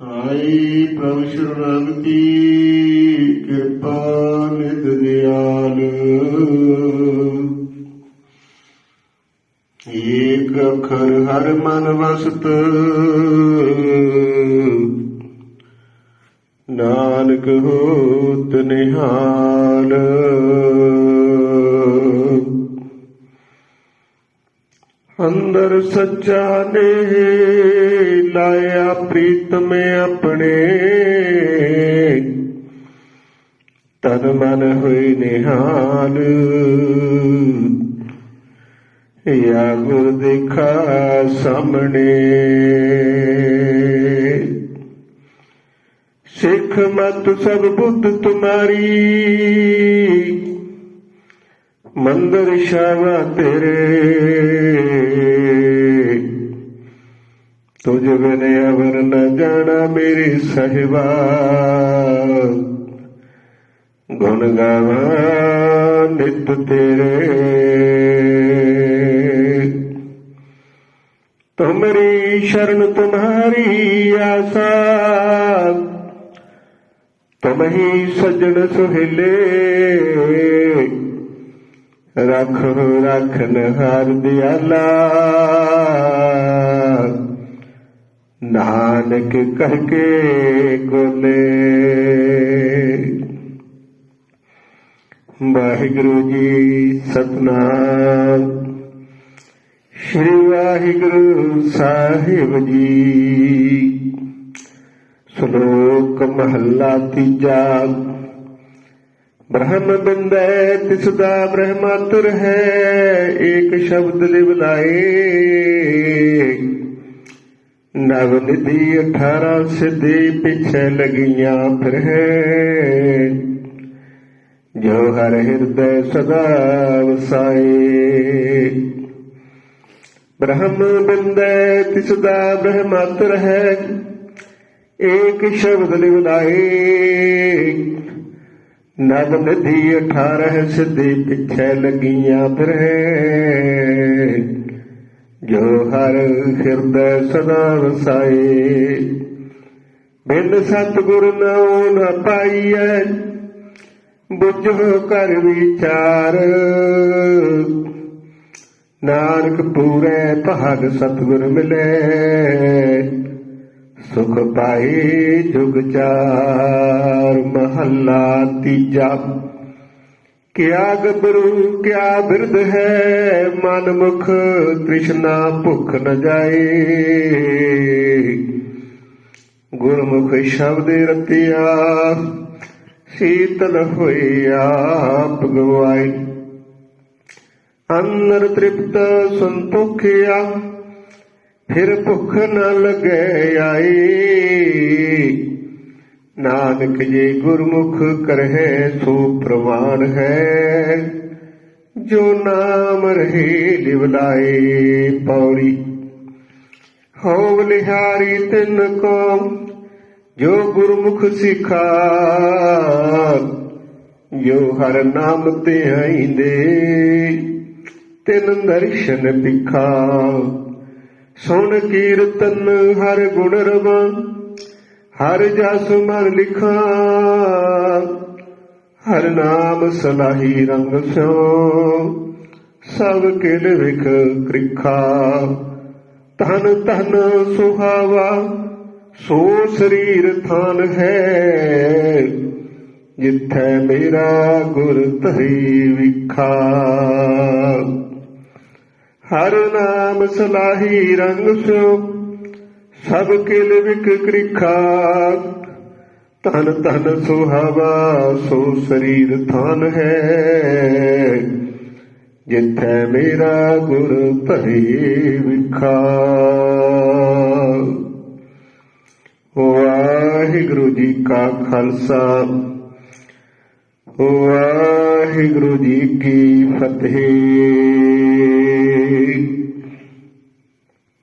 ਆਈ ਪ੍ਰਭ ਸ਼ਰਣਾਗਤੀ ਕਿਰਪਾ ਨਿਧ ਦਿਆਲ। ਏਕ ਅਖਰ ਹਰ ਮਨ ਵਸਤ। ਨਾਨਕ ਹੋਤ ਨਿਹਾਲ। ਅੰਦਰ ਸੱਚਾ ਨੇ ਲਾਇਆ ਪ੍ਰੀਤਮ ਆਪਣੇ। ਤਨ ਮਨ ਹੋਏ ਨਿਹਾਲ। ਯਾ ਗੁਰ ਦੇਖਾ ਸਾਹਮਣੇ। ਸਿੱਖ ਮਤ ਸਭ ਬੁੱਧ ਤੁਮਾਰੀ। ਮੰਦਰ ਸ਼ਾਵਾ ਤੇਰੇ। ਤੁਝ ਬਿਨ ਅਵਰ ਨ ਜਾਣਾ ਮੇਰੀ ਸਹਿਬਾ। ਗੁਣ ਗਾਵਾਂ ਨਿਤ ਤੇਰੇ। ਤੁਮਰੀ ਸ਼ਰਨ ਤੁਮਹਾਰੀ ਆਸਾ। ਤੁਮ ਸਜਣ ਸੁਹੇਲੇ। ਰੱਖੋ ਰੱਖਨ ਹਰ ਦਿਆਲਾ। ਨਾਨਕ ਕਹਿ ਕੇ ਕੋਲੇ ਵਾਹਿਗੁਰੂ ਜੀ ਸਤਨਾਮ। ਸ੍ਰੀ ਵਾਹਿਗੁਰੂ ਸਾਹਿਬ ਜੀ। ਸ਼ਲੋਕ ਮਹੱਲਾ ਤੀਜਾ। ਬ੍ਰਹਮ ਬਿੰਦੈ, ਤਿਸ ਦਾ ਬ੍ਰਹਮਾਤੁਰ ਹੈ, ਏਕ ਸ਼ਬਦ ਲਿਵ ਲਾਏ। ਨਵ ਨਿਧੀ 18 ਸਿੱਧੀ ਪਿਛੇ ਲਗੀਆਂ ਫਿਰ ਹੈ। ਜੋ ਹਰ ਹਿਰਦੈ ਸਦਾ ਵਸਾਏ। ਬ੍ਰਹਮ ਬਿੰਦੈ ਤਿਸ ਦਾ ਬ੍ਰਹਮਾਤੁਰ ਹੈ। ਏਕ ਸ਼ਬਦ ਲਿਵ ਲਾਏ ਨਦ ਨਦੀ 18 ਸਿੱਧੀ ਪਿੱਛੇ ਲੱਗੀਆਂ ਫਿਰੇ ਜੋ ਹਰ ਹਿਰਦੈ ਸਦਾ ਵਸਾਏ। ਬਿਨ ਸਤਿਗੁਰ ਨਾਉ ਨ ਪਾਈਐ, ਬੁੱਝੋ ਕਰ ਵਿਚਾਰ। ਨਾਨਕ ਪੂਰੇ ਭਾਗ ਸਤਿਗੁਰ ਮਿਲੇ, ਸੁਖ ਪਾਏ ਜੁਗ ਚਾਰ, ਮਹੱਲਾ ਤੀਜਾ। ਕਿਆ ਗਬਰੂ ਕਿਆ ਬਿਰਧ ਹੈ? ਮਨ ਮੁਖ ਤ੍ਰਿਸ਼ਨਾ ਭੁਖ ਨ ਜਾਏ। ਗੁਰਮੁਖ ਸ਼ਬਦ ਰਤਿਆ, ਸੀਤਲ ਹੋਈ ਆਪ ਗਵਾਈ ਅੰਦਰ ਤ੍ਰਿਪਤ ਸੰਤੋਖਿਆ, ਫਿਰ ਭੁੱਖ ਨ ਲਗੇ ਆਈ ਨਾਨਕ ਜੇ ਗੁਰਮੁਖ ਕਰਹਿ ਸੋ ਪ੍ਰਵਾਨ ਹੈ। ਜੋ ਨਾਮ ਰਹੇ ਲਿਵਲਾਏ ਪੌੜੀ। ਹੋ ਬਲਿਹਾਰੀ ਤਿਨ ਕੋ ਜੋ ਗੁਰਮੁਖ ਸਿਖਾ। ਜੋ ਹਰ ਨਾਮ ਤੇ ਆਈਂਦੇ, ਤਿੰਨ ਦਰਸ਼ਨ ਦਿਖਾ ਸੁਣ ਕੀਰਤਨ ਹਰ ਗੁਣ ਰਵਾਂ ਹਰ ਜਸ ਮਨ ਲਿਖਾਂ, ਹਰ ਨਾਮ ਸਲਾਹੀ ਰੰਗ ਸਿਓ ਸਭ ਕਿਲ ਵਿਖ ਕ੍ਰਿਖਾ, ਧਨ ਧਨ ਸੁਹਾਵਾ, ਸੋ ਸਰੀਰ ਥਾਨ ਹੈ। ਜਿੱਥੈ ਮੇਰਾ ਗੁਰ ਤਹੀ ਵਿਖਾ। ਹਰ ਨਾਮ ਸਲਾਹੀ ਰੰਗ ਸਿਓ ਸਭ ਕਿਲ ਵਿਕ ਕ੍ਰਿਖਾ। ਤਨ ਤਨ ਸੁਹਾਵਾ, ਸੋ ਸਰੀਰ ਥਾਨ ਹੈ। ਜਿੱਥੈ ਮੇਰਾ ਗੁਰ ਭਰੇ ਵਿਖਾ। ਵਾਹਿਗੁਰੂ ਜੀ ਕਾ ਖਾਲਸਾ। ਵਾਹਿਗੁਰੂ ਜੀ ਕੀ ਫਤਿਹ।